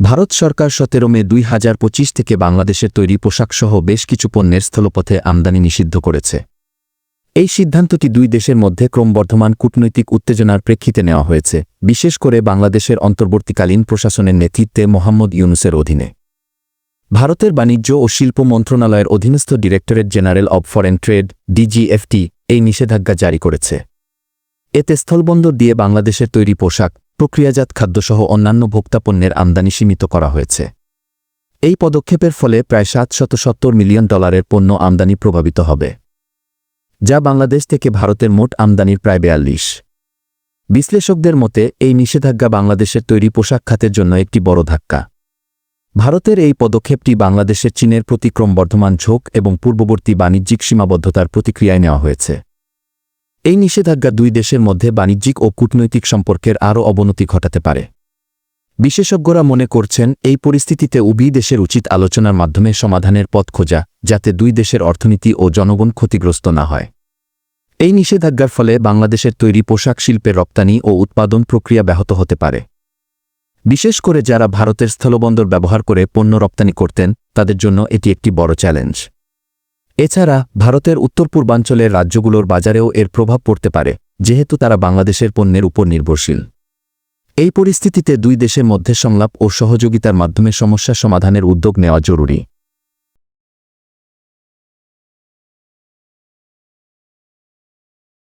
ভারত সরকার সতেরো মে দুই হাজার পঁচিশ থেকে বাংলাদেশের তৈরি পোশাকসহ বেশ কিছু পণ্যের স্থলপথে আমদানি নিষিদ্ধ করেছে। এই সিদ্ধান্তটি দুই দেশের মধ্যে ক্রমবর্ধমান কূটনৈতিক উত্তেজনার প্রেক্ষিতে নেওয়া হয়েছে, বিশেষ করে বাংলাদেশের অন্তর্বর্তীকালীন প্রশাসনের নেতৃত্বে মোহাম্মদ ইউনুসের অধীনে। ভারতের বাণিজ্য ও শিল্প মন্ত্রণালয়ের অধীনস্থ directorate general of foreign trade, DGFT, এই নিষেধাজ্ঞা জারি করেছে। এতে স্থলবন্দর দিয়ে বাংলাদেশের তৈরি পোশাক প্রক্রিয়াজাত খাদ্যসহ অন্যান্য ভোক্তা পণ্যের আমদানি সীমিত করা হয়েছে। এই পদক্ষেপের ফলে প্রায় সাতশত সত্তর মিলিয়ন ডলারের পণ্য আমদানি প্রভাবিত হবে, যা বাংলাদেশ থেকে ভারতের মোট আমদানির প্রায় বেয়াল্লিশ। বিশ্লেষকদের মতে, এই নিষেধাজ্ঞা বাংলাদেশের তৈরি পোশাক খাতের জন্য একটি বড় ধাক্কা। ভারতের এই পদক্ষেপটি বাংলাদেশের চীনের প্রতি ক্রমবর্ধমান ঝোঁক এবং পূর্ববর্তী বাণিজ্যিক সীমাবদ্ধতার প্রতিক্রিয়ায় নেওয়া হয়েছে। এই নিষেধাজ্ঞা দুই দেশের মধ্যে বাণিজ্যিক ও কূটনৈতিক সম্পর্কের আরও অবনতি ঘটাতে পারে। বিশেষজ্ঞরা মনে করছেন, এই পরিস্থিতিতে উভয় দেশের উচিত আলোচনার মাধ্যমে সমাধানের পথ খোঁজা, যাতে দুই দেশের অর্থনীতি ও জনগণ ক্ষতিগ্রস্ত না হয়। এই নিষেধাজ্ঞার ফলে বাংলাদেশের তৈরি পোশাক শিল্পের রপ্তানি ও উৎপাদন প্রক্রিয়া ব্যাহত হতে পারে। বিশেষ করে যারা ভারতের স্থলবন্দর ব্যবহার করে পণ্য রপ্তানি করতেন, তাদের জন্য এটি একটি বড় চ্যালেঞ্জ। এছাড়া ভারতের উত্তর পূর্বাঞ্চলের রাজ্যগুলোর বাজারেও এর প্রভাব পড়তে পারে, যেহেতু তারা বাংলাদেশের পণ্যের উপর নির্ভরশীল। এই পরিস্থিতিতে দুই দেশের মধ্যে সংলাপ ও সহযোগিতার মাধ্যমে সমস্যা সমাধানের উদ্যোগ নেওয়া জরুরি।